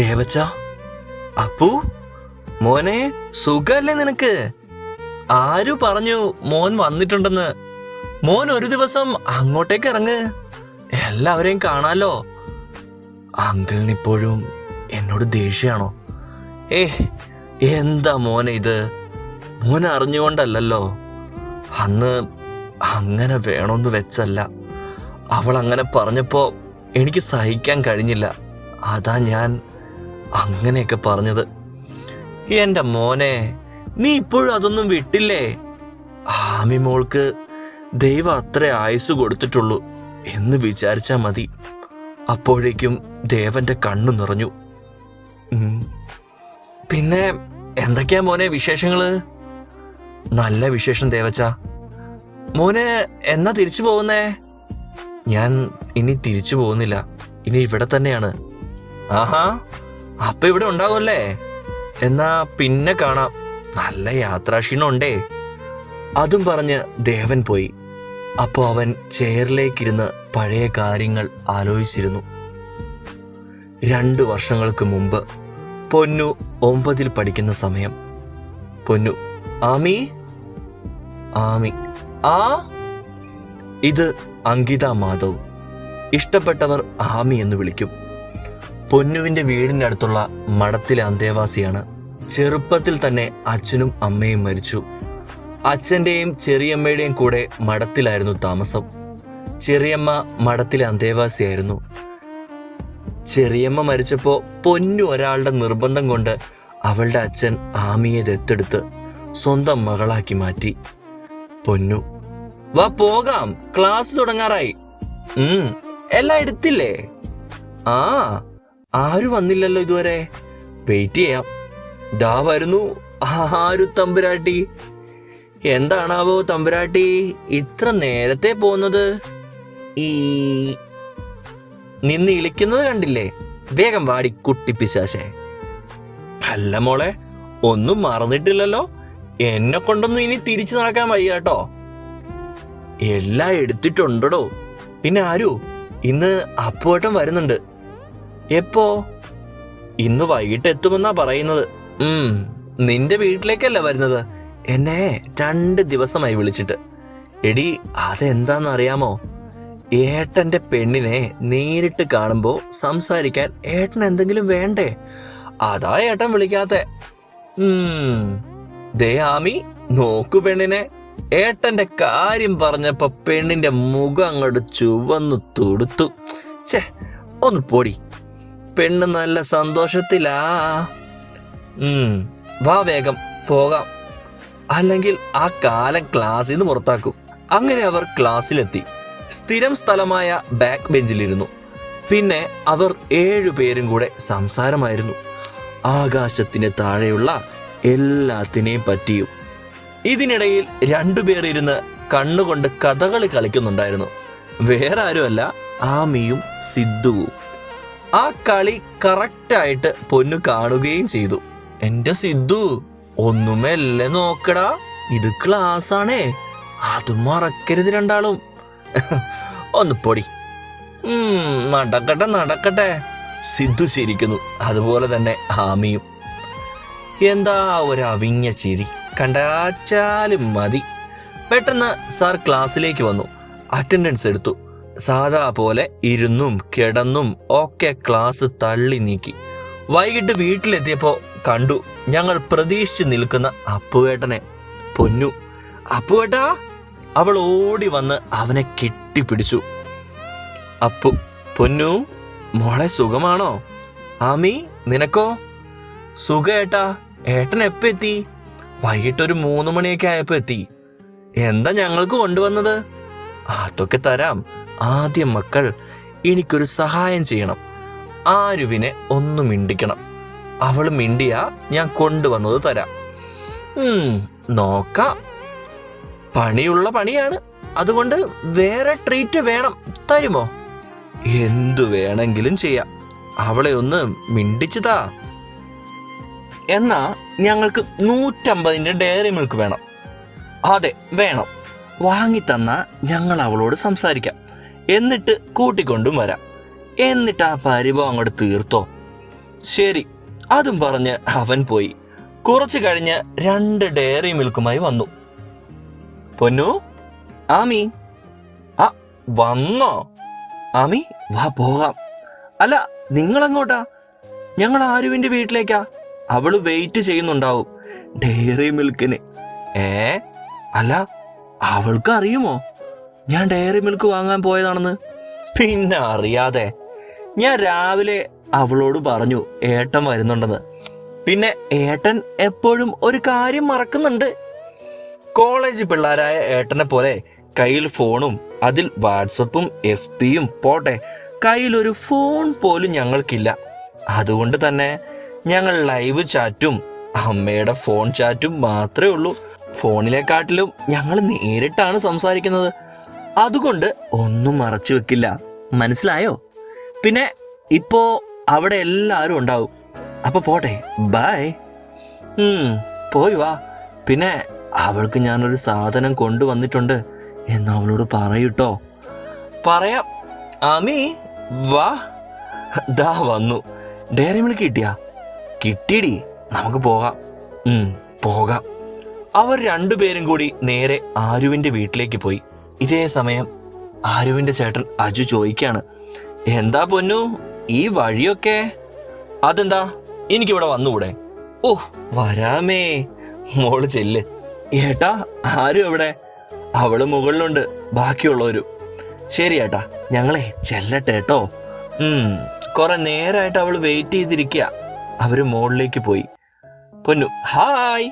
ദേവച്ച അപ്പു മോനെ സുഖല്ലേ നിനക്ക്? ആരു പറഞ്ഞു മോൻ വന്നിട്ടുണ്ടെന്ന്? മോൻ ഒരു ദിവസം അങ്ങോട്ടേക്ക് ഇറങ്ങ്. എല്ലാവരെയും കാണാലോ. അങ്കിളിനിപ്പോഴും എന്നോട് ദേഷ്യാണോ ഏ എന്താ മോനെ ഇത്? മോൻ അറിഞ്ഞുകൊണ്ടല്ലല്ലോ. അന്ന് അങ്ങനെ വേണമെന്ന് വെച്ചല്ല. അവൾ അങ്ങനെ പറഞ്ഞപ്പോ എനിക്ക് സഹിക്കാൻ കഴിഞ്ഞില്ല. അതാ ഞാൻ അങ്ങനെയൊക്കെ പറഞ്ഞത്. എന്റെ മോനെ നീ ഇപ്പോഴും അതൊന്നും വിട്ടില്ലേ? ആമി മോൾക്ക് ദൈവം അത്ര ആയുസ് കൊടുത്തിട്ടുള്ളൂ എന്ന് വിചാരിച്ചാ മതി. അപ്പോഴേക്കും ദേവന്റെ കണ്ണു നിറഞ്ഞു. പിന്നെ എന്തൊക്കെയാ മോനെ വിശേഷങ്ങൾ? നല്ല വിശേഷം ദേവച്ച. മോന് എന്നാ തിരിച്ചു പോകുന്നേ? ഞാൻ ഇനി തിരിച്ചു പോകുന്നില്ല. ഇനി ഇവിടെ തന്നെയാണ്. ആഹാ. അപ്പൊ ഇവിടെ ഉണ്ടാവുമല്ലേ? എന്നാ പിന്നെ കാണാം. നല്ല യാത്രാക്ഷീണം ഉണ്ടേ അതും പറഞ്ഞ് ദേവൻ പോയി. അപ്പോൾ അവൻ ചെയറിലേക്കിരുന്ന് പഴയ കാര്യങ്ങൾ ആലോചിച്ചിരുന്നു. രണ്ട് വർഷങ്ങൾക്ക് മുമ്പ് പൊന്നു ഒമ്പതിൽ പഠിക്കുന്ന സമയം. പൊന്നു ആമി? ആമി. ആ? ഇത് അങ്കിത മാധവ്. ഇഷ്ടപ്പെട്ടവർ ആമി എന്ന് വിളിക്കും. പൊന്നുവിന്റെ വീടിന്റെ അടുത്തുള്ള മഠത്തിലെ അന്തേവാസിയാണ്. ചെറുപ്പത്തിൽ തന്നെ അച്ഛനും അമ്മയും മരിച്ചു. അച്ഛന്റെയും ചെറിയമ്മയുടെയും കൂടെ മഠത്തിലായിരുന്നു താമസം. ചെറിയമ്മ മഠത്തിലെ അന്തേവാസിയായിരുന്നു. ചെറിയമ്മ മരിച്ചപ്പോൾ പൊന്നു ഒരാളുടെ നിർബന്ധം കൊണ്ട് അവളുടെ അച്ഛൻ ആമിയെ ദത്തെടുത്ത് സ്വന്തം മകളാക്കി മാറ്റി. പൊന്നു വാ പോകാം. ക്ലാസ് തുടങ്ങാറായി. ഉം എല്ലാം എടുത്തില്ലേ? ആ ആരും വന്നില്ലല്ലോ ഇതുവരെ? വെയിറ്റ് ചെയ്യാം. ദാ വരുന്നു ആരു തമ്പുരാട്ടി. എന്താണാവോ തമ്പുരാട്ടി ഇത്ര നേരത്തെ പോകുന്നത് ഈ നിന്ന് ഇളിക്കുന്നത് കണ്ടില്ലേ? വേഗം വാടി കുട്ടിപ്പിശാശേ അല്ല മോളെ ഒന്നും മറന്നിട്ടില്ലല്ലോ? എന്നെ കൊണ്ടൊന്നും ഇനി തിരിച്ചു നടക്കാൻ വയ്യ കേട്ടോ. എല്ലാം എടുത്തിട്ടുണ്ടോ പിന്നെ ആരു? ഇന്ന് അപ്പുവട്ടം വരുന്നുണ്ട്. എപ്പോ? ഇന്ന് വൈകിട്ട് എത്തുമെന്നാ പറയുന്നത്. ഉം നിന്റെ വീട്ടിലേക്കല്ല വരുന്നത്? എന്നെ രണ്ട് ദിവസമായി വിളിച്ചിട്ട്. എടി അതെന്താന്ന് അറിയാമോ ഏട്ടന്റെ പെണ്ണിനെ നേരിട്ട് കാണുമ്പോൾ സംസാരിക്കാൻ ഏട്ടൻ എന്തെങ്കിലും വേണ്ടേ? അതാ ഏട്ടൻ വിളിക്കാത്ത. ദയാമി നോക്കു പെണ്ണിനെ. ഏട്ടന്റെ കാര്യം പറഞ്ഞപ്പോൾ പെണ്ണിന്റെ മുഖം അങ്ങോട്ട് ചുവന്നു തുടുത്തു. ഛേ ഒന്ന് പൊടി. പെണ്ണ് നല്ല സന്തോഷത്തിലാ. വാ വേഗം പോകാം. അല്ലെങ്കിൽ ആ കാലം ക്ലാസ്സിൽ നിന്ന് പുറത്താക്കും. അങ്ങനെ അവർ ക്ലാസ്സിലെത്തി. സ്ഥിരം സ്ഥലമായ ബാക്ക് ബെഞ്ചിലിരുന്നു പിന്നെ അവർ ഏഴു പേരും കൂടെ സംസാരമായിരുന്നു. ആകാശത്തിന് താഴെയുള്ള എല്ലാത്തിനെയും പറ്റിയും. ഇതിനിടയിൽ രണ്ടുപേർ ഇരുന്ന് കണ്ണുകൊണ്ട് കഥകളി കളിക്കുന്നുണ്ടായിരുന്നു. വേറെ ആരുമല്ല ആമിയും സിദ്ധുവും. ആ കളി കറക്റ്റായിട്ട് പൊന്നു കാണുകയും ചെയ്തു. എന്റെ സിദ്ധു ഒന്നുമല്ലേ നോക്കടാ. ഇത് ക്ലാസ് ആണേ. അത് മറക്കരുത് രണ്ടാളും. ഒന്ന് പൊടി. നടക്കട്ടെ നടക്കട്ടെ. സിദ്ധു ചിരിക്കുന്നു. അതുപോലെ തന്നെ ഹാമിയും. എന്താ ഒരു അവിഞ്ഞ ചിരി? കണ്ടാച്ചാലും മതി. പെട്ടെന്ന് സാർ ക്ലാസ്സിലേക്ക് വന്നു. അറ്റൻഡൻസ് എടുത്തു. സാധാ പോലെ ഇരുന്നും കിടന്നും ഒക്കെ ക്ലാസ് തള്ളി നീക്കി. വൈകിട്ട് വീട്ടിലെത്തിയപ്പോൾ കണ്ടു ഞങ്ങൾ പ്രതീക്ഷിച്ച് നിൽക്കുന്ന അപ്പുവേട്ടനെ പൊന്നു. അപ്പുവേട്ടാ അവൾ ഓടി വന്ന് അവനെ കെട്ടിപ്പിടിച്ചു. അപ്പു പൊന്നു മോളെ സുഖമാണോ? ആമി നിനക്കോ? സുഖേട്ടാ ഏട്ടൻ എപ്പോ എത്തി? വൈകിട്ടൊരു മൂന്ന് മണിയൊക്കെ ആയപ്പോ എത്തി. എന്താ ഞങ്ങൾക്ക് കൊണ്ടുവന്നത്? അതൊക്കെ തരാം. ആദ്യം മക്കൾ എനിക്കൊരു സഹായം ചെയ്യണം. ആരുവിനെ ഒന്ന് മിണ്ടിക്കണം. അവൾ മിണ്ടിയ ഞാൻ കൊണ്ടുവന്നത് തരാം. നോക്കാം. പണിയുള്ള പണിയാണ്. അതുകൊണ്ട് വേറെ ട്രീറ്റ് വേണം. തരുമോ? എന്തു വേണമെങ്കിലും ചെയ്യാം. അവളെ ഒന്ന് മിണ്ടിച്ചതാ. എന്നാ ഞങ്ങൾക്ക് നൂറ്റമ്പതിന്റെ ഡയറി മിൽക്ക് വേണം. അതെ വേണം. വാങ്ങിത്തന്ന ഞങ്ങൾ അവളോട് സംസാരിക്കാം. എന്നിട്ട് കൂട്ടിക്കൊണ്ടും വരാം. എന്നിട്ട് ആ പരിഭവം അങ്ങോട്ട് തീർത്തോ? ശരി അതും പറഞ്ഞ് അവൻ പോയി. കുറച്ചു കഴിഞ്ഞ് രണ്ട് ഡയറി മിൽക്കുമായി വന്നു. പൊന്നു ആമി. ആ വന്നോ? ആമി വാ പോകാം. അല്ല നിങ്ങളെങ്ങോട്ടാ? ഞങ്ങൾ ആരുവിന്റെ വീട്ടിലേക്കാ? അവൾ വെയിറ്റ് ചെയ്യുന്നുണ്ടാവും. ഡയറി മിൽക്കിന് ഏ? അല്ല അവൾക്ക് അറിയുമോ ഞാൻ ഡയറി മിൽക്ക് വാങ്ങാൻ പോയതാണെന്ന്. പിന്നെ അറിയാതെ ഞാൻ രാവിലെ അവളോട് പറഞ്ഞു ഏട്ടൻ വരുന്നുണ്ടെന്ന്. പിന്നെ ഏട്ടൻ എപ്പോഴും ഒരു കാര്യം മറക്കുന്നുണ്ട്. കോളേജ് പിള്ളേരായ ഏട്ടനെ പോലെ കയ്യിൽ ഫോണും അതിൽ വാട്സപ്പും എഫ് പിയും പോട്ടെ കയ്യിൽ ഒരു ഫോൺ പോലും ഞങ്ങൾക്കില്ല. അതുകൊണ്ട് തന്നെ ഞങ്ങൾ ലൈവ് ചാറ്റും അമ്മയുടെ ഫോൺ ചാറ്റും മാത്രമേ ഉള്ളൂ. ഫോണിലെക്കാട്ടിലും ഞങ്ങൾ നേരിട്ടാണ് സംസാരിക്കുന്നത്. അതുകൊണ്ട് ഒന്നും മറച്ചു വെക്കില്ല. മനസ്സിലായോ? പിന്നെ ഇപ്പോ അവിടെ എല്ലാവരും ഉണ്ടാവും. അപ്പൊ പോട്ടെ. ബായ് പോയി വാ. പിന്നെ അവൾക്ക് ഞാനൊരു സാധനം കൊണ്ടുവന്നിട്ടുണ്ട്. എന്ന് അവളോട് പറയൂട്ടോ. പറയാം. അമി വാ. ദാ വന്നു. ഡയറി മിൽക്ക് കിട്ടിയാ? കിട്ടിയടി നമുക്ക് പോകാം. പോകാം. അവർ രണ്ടുപേരും കൂടി നേരെ ആരുവിന്റെ വീട്ടിലേക്ക് പോയി. ഇതേ സമയം ആരുവിന്റെ ചേട്ടൻ അജു ചോദിക്കുകയാണ് എന്താ പൊന്നു ഈ വഴിയൊക്കെ? അതെന്താ എനിക്കിവിടെ വന്നുകൂടെ? ഓ വരാമേ മോൾ ചെല്ല്. ഏട്ടാ ആരും എവിടെ അവൾ മുകളിലുണ്ട് ബാക്കിയുള്ളവരും. ശരി ഏട്ടാ ഞങ്ങളെ ചെല്ലട്ടെ കേട്ടോ. കുറെ നേരമായിട്ട് അവൾ വെയിറ്റ് ചെയ്തിരിക്കുക അവർ മുകളിലേക്ക് പോയി. പൊന്നു ഹായ്.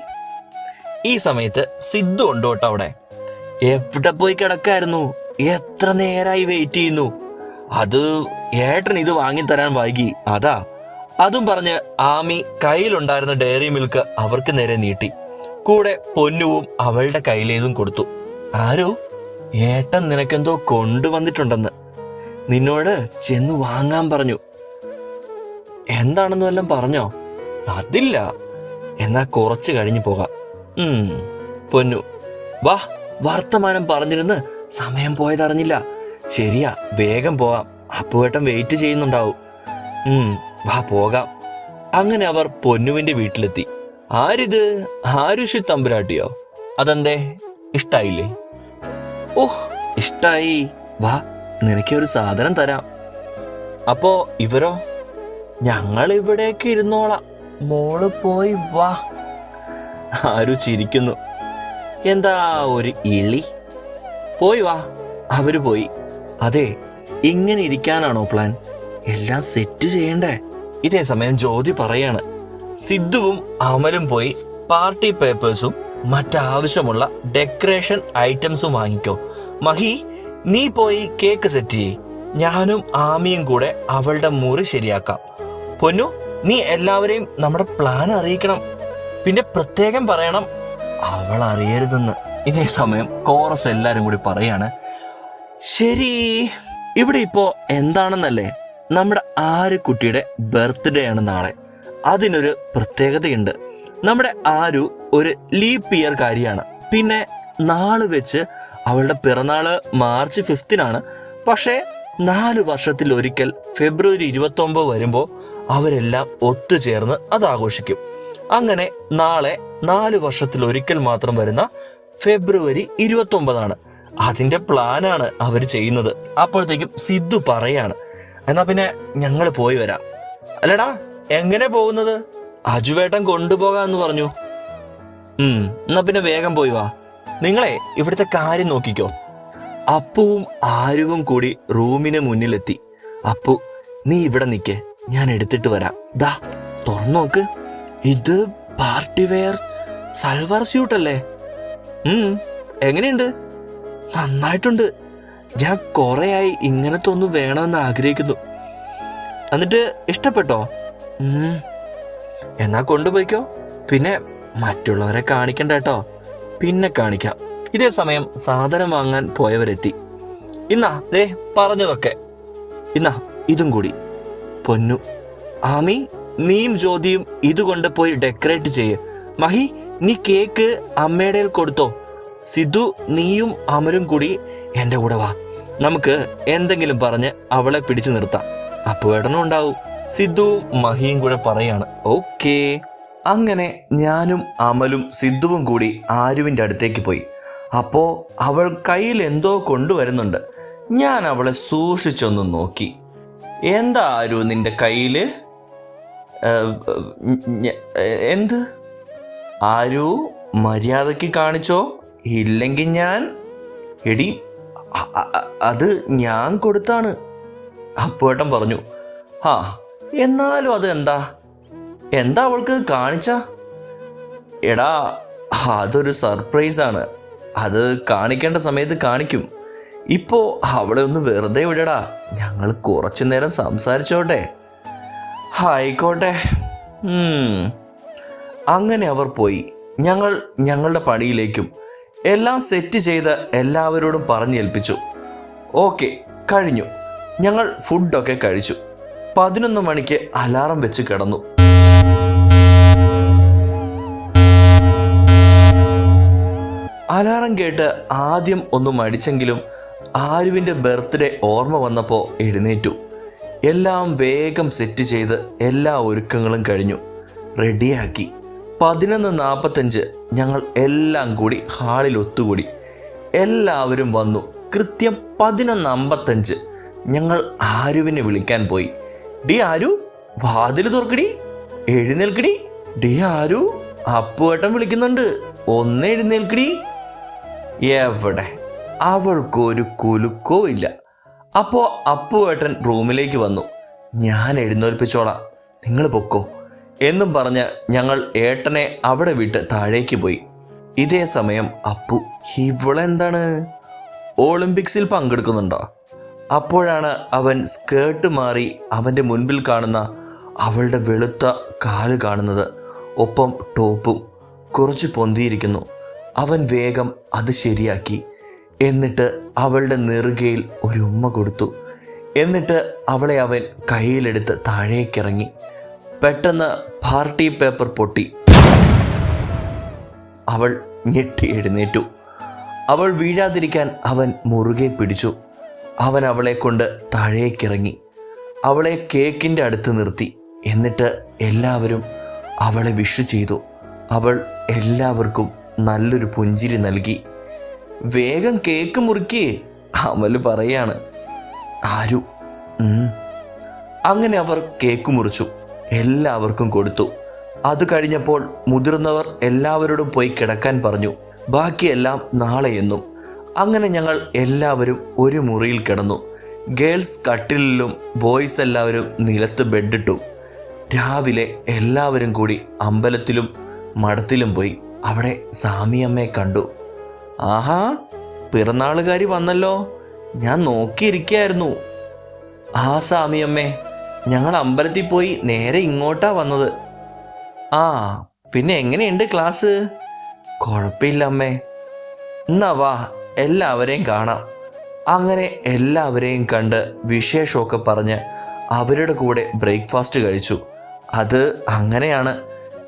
ഈ സമയത്ത് സിദ്ധു ഉണ്ട് കേട്ടോ അവിടെ എവിടെ പോയി കിടക്കായിരുന്നു? എത്ര നേരായി വെയിറ്റ് ചെയ്യുന്നു? അത് ഏട്ടൻ ഇത് വാങ്ങിത്തരാൻ വൈകി. അതാ. അതും പറഞ്ഞ് ആമി കയ്യിലുണ്ടായിരുന്ന ഡയറി മിൽക്ക് അവർക്ക് നേരെ നീട്ടി. കൂടെ പൊന്നുവും അവളുടെ കയ്യിലേതും കൊടുത്തു. ആരോ? ഏട്ടൻ നിനക്കെന്തോ കൊണ്ടുവന്നിട്ടുണ്ടെന്ന്. നിന്നോട് ചെന്ന് വാങ്ങാൻ പറഞ്ഞു. എന്താണെന്ന് വല്ലതും പറഞ്ഞോ? അതില്ല. എന്നാ കുറച്ച് കഴിഞ്ഞു പോകാം. പൊന്നു. വാ. വർത്തമാനം പറഞ്ഞിരുന്ന് സമയം പോയതറിഞ്ഞില്ല. ശരിയാ വേഗം പോവാം. അപ്പുവേട്ടൻ വെയിറ്റ് ചെയ്യുന്നുണ്ടാവും. വാ പോകാം. അങ്ങനെ അവർ പൊന്നുവിന്റെ വീട്ടിലെത്തി. ആരിത്? ആരുഷി തമ്പുരാട്ടിയോ? അതെന്തേ? ഇഷ്ടായില്ലേ? ഓഹ് ഇഷ്ടായി. വാ നിനക്കൊരു സാധനം തരാം. അപ്പോ ഇവരോ? ഞങ്ങൾ ഇവിടേക്ക് ഇരുന്നോളാം. മോൾ പോയി വാ. ആരു ചിരിക്കുന്നു എന്താ ഒരു ഇളി? പോയി വാ. അവർ പോയി. അതെ ഇങ്ങനെ ഇരിക്കാനാണോ പ്ലാൻ എല്ലാം സെറ്റ് ചെയ്യണ്ടേ? ഇതേ സമയം ജ്യോതി പറയാണ്. സിദ്ധുവും അമലും പോയി പാർട്ടി പേപ്പേഴ്സും മറ്റാവശ്യമുള്ള ഡെക്കറേഷൻ ഐറ്റംസും വാങ്ങിക്കോ. മഹി നീ പോയി കേക്ക് സെറ്റ് ചെയ്യ്. ഞാനും ആമിയും കൂടെ അവളുടെ മുറി ശരിയാക്കാം. പൊന്നു നീ എല്ലാവരെയും നമ്മുടെ പ്ലാൻ അറിയിക്കണം. പിന്നെ പ്രത്യേകം പറയണം. അവൾ അറിയരുതെന്ന് ഇതേ സമയം കോറസ് എല്ലാരും കൂടി പറയാണ് ശരി ഇവിടെ ഇപ്പോ എന്താണെന്നല്ലേ? നമ്മുടെ ആര് കുട്ടിയുടെ ബർത്ത്ഡേ ആണ് നാളെ. അതിനൊരു പ്രത്യേകതയുണ്ട്. നമ്മുടെ ആരു ഒരു ലീപ് ഇയർ കാരിയാണ് പിന്നെ നാൾ വെച്ച് അവളുടെ പിറന്നാൾ മാർച്ച് ഫിഫ്തിനാണ് പക്ഷേ നാല് വർഷത്തിൽ ഒരിക്കൽ ഫെബ്രുവരി ഇരുപത്തി ഒമ്പത് വരുമ്പോൾ അവരെല്ലാം ഒത്തുചേർന്ന് അത് ആഘോഷിക്കും. അങ്ങനെ നാളെ നാല് വർഷത്തിൽ ഒരിക്കൽ മാത്രം വരുന്ന ഫെബ്രുവരി ഇരുപത്തി ഒമ്പതാണ് അതിന്റെ പ്ലാനാണ് അവർ ചെയ്യുന്നത്. അപ്പോഴത്തേക്കും സിദ്ധു പറയാണ് എന്നാ പിന്നെ ഞങ്ങൾ പോയി വരാം. അല്ലടാ എങ്ങനെ പോകുന്നത്? അജുവേട്ടൻ കൊണ്ടുപോകാന്ന് പറഞ്ഞു. ഉം എന്നാ പിന്നെ വേഗം പോയി വാ. നിങ്ങളെ ഇവിടുത്തെ കാര്യം നോക്കിക്കോ. അപ്പുവും ആരുവും കൂടി റൂമിന് മുന്നിലെത്തി. അപ്പു നീ ഇവിടെ നിൽക്കേ ഞാൻ എടുത്തിട്ട് വരാം. ദാ തുറന്നു നോക്ക്. ഇത് പാർട്ടി വെയർ സൽവാർ സ്യൂട്ട് അല്ലേ? എങ്ങനെയുണ്ട്? നന്നായിട്ടുണ്ട്. ഞാൻ കുറേയായി ഇങ്ങനത്തെ ഒന്ന് വേണമെന്ന് ആഗ്രഹിക്കുന്നു. എന്നിട്ട് ഇഷ്ടപ്പെട്ടോ. എന്നാ കൊണ്ടുപോയിക്കോ. പിന്നെ മറ്റുള്ളവരെ കാണിക്കണ്ട കേട്ടോ. പിന്നെ കാണിക്കാം. ഇതേ സമയം സാധനം വാങ്ങാൻ പോയവരെത്തി. ഇന്നാ ദേ പറഞ്ഞതൊക്കെ. ഇന്നാ ഇതും കൂടി. പൊന്നു. ആമി നീയും ജ്യോതിയും ഇതുകൊണ്ട് പോയി ഡെക്കറേറ്റ് ചെയ്യ്. മഹി നീ കേക്ക് അമ്മയുടെ കൊടുത്തോ. സിദ്ധു നീയും അമരും കൂടി എന്റെ കൂടെ വാ. നമുക്ക് എന്തെങ്കിലും പറഞ്ഞ് അവളെ പിടിച്ചു നിർത്താം. അപ്പുവേട്ടനും ഉണ്ടാവും. സിദ്ധുവും മഹിയും കൂടെ പറയാണ്. ഓക്കേ. അങ്ങനെ ഞാനും അമലും സിദ്ധുവും കൂടി ആരുവിന്റെ അടുത്തേക്ക് പോയി. അപ്പോൾ അവൾ കയ്യിൽ എന്തോ കൊണ്ടുവരുന്നുണ്ട്. ഞാൻ അവളെ സൂക്ഷിച്ചൊന്ന് നോക്കി. എന്താ ആരു നിന്റെ കയ്യിൽ എന്ത്? ആരു മര്യാദയ്ക്ക് കാണിച്ചോ? ഇല്ലെങ്കിൽ ഞാൻ എടി അത് ഞാൻ കൊടുത്താണ്. അപ്പുവേട്ടൻ പറഞ്ഞു ആ എന്നാലും അത് എന്താ? എന്താ അവൾക്ക് കാണിച്ച? എടാ അതൊരു സർപ്രൈസ് ആണ്. അത് കാണിക്കേണ്ട സമയത്ത് കാണിക്കും. ഇപ്പോൾ അവളെ ഒന്ന് വെറുതെ വിടടാ. ഞങ്ങൾ കുറച്ചു നേരം സംസാരിച്ചോട്ടെ. ആയിക്കോട്ടെ. അങ്ങനെ അവർ പോയി. ഞങ്ങൾ ഞങ്ങളുടെ പണിയിലേക്കും എല്ലാം സെറ്റ് ചെയ്ത് എല്ലാവരോടും പറഞ്ഞേൽപ്പിച്ചു ഓക്കെ കഴിഞ്ഞു. ഞങ്ങൾ ഫുഡൊക്കെ കഴിച്ചു. പതിനൊന്ന് മണിക്ക് അലാറം വെച്ച് കിടന്നു. അലാറം കേട്ട് ആദ്യം ഒന്ന് മടിച്ചെങ്കിലും ആരുവിന്റെ ബർത്ത്ഡേ ഓർമ്മ വന്നപ്പോൾ എഴുന്നേറ്റു. എല്ലാം വേഗം സെറ്റ് ചെയ്ത് എല്ലാ ഒരുക്കങ്ങളും കഴിഞ്ഞു. റെഡിയാക്കി. പതിനൊന്ന് നാൽപ്പത്തഞ്ച് ഞങ്ങൾ എല്ലാം കൂടി ഹാളിൽ ഒത്തുകൂടി. എല്ലാവരും വന്നു. കൃത്യം പതിനൊന്ന് അമ്പത്തഞ്ച് ഞങ്ങൾ ആരുവിനെ വിളിക്കാൻ പോയി. ഡി ആരു? വാതിൽ തുറക്കടി. എഴുന്നേൽക്കടി. ഡി ആരു? അപ്പുവേട്ടൻ വിളിക്കുന്നുണ്ട്. ഒന്ന് എഴുന്നേൽക്കടി. എവിടെ? അവൾക്കൊരു കുലുക്കോ ഇല്ല. അപ്പോൾ അപ്പുവേട്ടൻ റൂമിലേക്ക് വന്നു. ഞാൻ എഴുന്നേൽപ്പിച്ചോളാം. നിങ്ങൾ പൊക്കോ. എന്നും പറഞ്ഞ് ഞങ്ങൾ ഏട്ടനെ അവിടെ വിട്ട് താഴേക്ക് പോയി. ഇതേ സമയം അപ്പു ഇവളെന്താണ്? ഒളിമ്പിക്സിൽ പങ്കെടുക്കുന്നുണ്ടോ? അപ്പോഴാണ് അവൻ സ്കേർട്ട് മാറി അവന്റെ മുൻപിൽ കാണുന്ന അവളുടെ വെളുത്ത കാൽ കാണുന്നത്. ഒപ്പം ടോപ്പും കുറച്ച് പൊന്തിയിരിക്കുന്നു. അവൻ വേഗം അത് ശരിയാക്കി. എന്നിട്ട് അവളുടെ നെറുകയിൽ ഒരു ഉമ്മ കൊടുത്തു. എന്നിട്ട് അവളെ അവൻ കയ്യിലെടുത്ത് താഴേക്കിറങ്ങി. പെട്ടെന്ന് പാർട്ടി പേപ്പർ പൊട്ടി. അവൾ ഞെട്ടി എഴുന്നേറ്റു. അവൾ വീഴാതിരിക്കാൻ അവൻ മുറുകെ പിടിച്ചു. അവൻ അവളെ കൊണ്ട് താഴേക്കിറങ്ങി. അവളെ കേക്കിന്റെ അടുത്ത് നിർത്തി. എന്നിട്ട് എല്ലാവരും അവളെ വിഷു ചെയ്തു. അവൾ എല്ലാവർക്കും നല്ലൊരു പുഞ്ചിരി നൽകി. വേഗം കേക്ക് മുറുക്കി. അമൽ പറയാണ്. ആരു? അങ്ങനെ അവർ കേക്ക് മുറിച്ചു. എല്ലാവർക്കും കൊടുത്തു. അത് കഴിഞ്ഞപ്പോൾ മുതിർന്നവർ എല്ലാവരോടും പോയി കിടക്കാൻ പറഞ്ഞു. ബാക്കിയെല്ലാം നാളെ എന്നും. അങ്ങനെ ഞങ്ങൾ എല്ലാവരും ഒരു മുറിയിൽ കിടന്നു. ഗേൾസ് കട്ടിലിലും ബോയ്സ് എല്ലാവരും നിലത്ത് ബെഡിട്ടു. രാവിലെ എല്ലാവരും കൂടി അമ്പലത്തിലും മഠത്തിലും പോയി. അവിടെ സാമിയമ്മയെ കണ്ടു. ആഹാ പിറന്നാളുകാരി വന്നല്ലോ. ഞാൻ നോക്കിയിരിക്കായിരുന്നു ആ സാമിയമ്മേ ഞങ്ങൾ അമ്പലത്തിൽ പോയി നേരെ ഇങ്ങോട്ടാ വന്നത്. ആ പിന്നെ എങ്ങനെയുണ്ട് ക്ലാസ്? കുഴപ്പമില്ല അമ്മേ. എന്നാ വാ എല്ലാവരെയും കാണാം. അങ്ങനെ എല്ലാവരെയും കണ്ട് വിശേഷമൊക്കെ പറഞ്ഞ് അവരുടെ കൂടെ ബ്രേക്ക്ഫാസ്റ്റ് കഴിച്ചു. അത് അങ്ങനെയാണ്.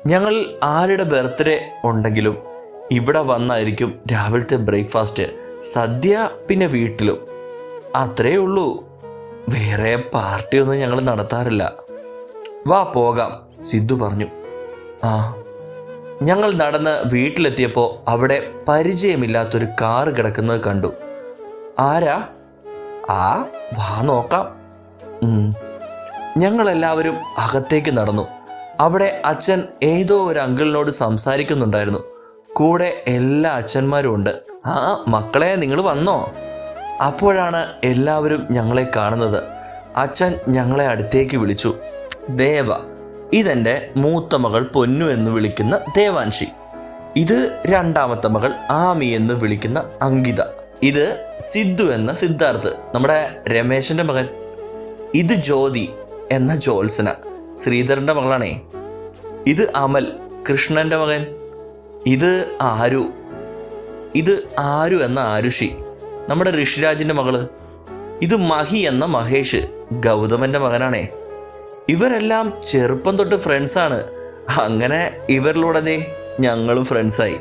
ഞങ്ങൾ ആരുടെ ബർത്ത്ഡേ ഉണ്ടെങ്കിലും ഇവിടെ വന്നായിരിക്കും രാവിലത്തെ ബ്രേക്ക്ഫാസ്റ്റ്. സദ്യ പിന്നെ വീട്ടിലും. അത്രേ ഉള്ളൂ. വേറെ പാർട്ടിയൊന്നും ഞങ്ങൾ നടത്താറില്ല. വാ പോകാം സിദ്ധു പറഞ്ഞു. ആ ഞങ്ങൾ നടന്ന് വീട്ടിലെത്തിയപ്പോൾ അവിടെ പരിചയമില്ലാത്തൊരു കാറ് കിടക്കുന്നത് കണ്ടു. ആരാ? ആ വാ നോക്കാം. ഞങ്ങളെല്ലാവരും അകത്തേക്ക് നടന്നു. അവിടെ അച്ഛൻ ഏതോ ഒരു അങ്കിളിനോട് സംസാരിക്കുന്നുണ്ടായിരുന്നു. കൂടെ എല്ലാ അച്ഛന്മാരും ഉണ്ട്. ആ മക്കളെ നിങ്ങൾ വന്നോ? അപ്പോഴാണ് എല്ലാവരും ഞങ്ങളെ കാണുന്നത്. അച്ഛൻ ഞങ്ങളെ അടുത്തേക്ക് വിളിച്ചു. ദേവ ഇതെന്റെ മൂത്ത മകൾ പൊന്നു എന്ന് വിളിക്കുന്ന ദേവാൻഷി. ഇത് രണ്ടാമത്തെ മകൾ ആമി എന്ന് വിളിക്കുന്ന അങ്കിത. ഇത് സിദ്ധു എന്ന സിദ്ധാർത്ഥ് നമ്മുടെ രമേശന്റെ മകൻ. ഇത് ജ്യോതി എന്ന ജോത്സന ശ്രീധരന്റെ മകളാണേ. ഇത് അമൽ കൃഷ്ണന്റെ മകൻ. ഇത് ആരു? ഇത് ആരു എന്ന ആരുഷി. നമ്മുടെ ഋഷിരാജിന്റെ മകൾ. ഇത് മഹി എന്ന മഹേഷ് ഗൗതമന്റെ മകനാണേ. ഇവരെല്ലാം ചെറുപ്പം തൊട്ട് ഫ്രണ്ട്സാണ് അങ്ങനെ ഇവരിലൂടെ ഞങ്ങളും ഫ്രണ്ട്സായി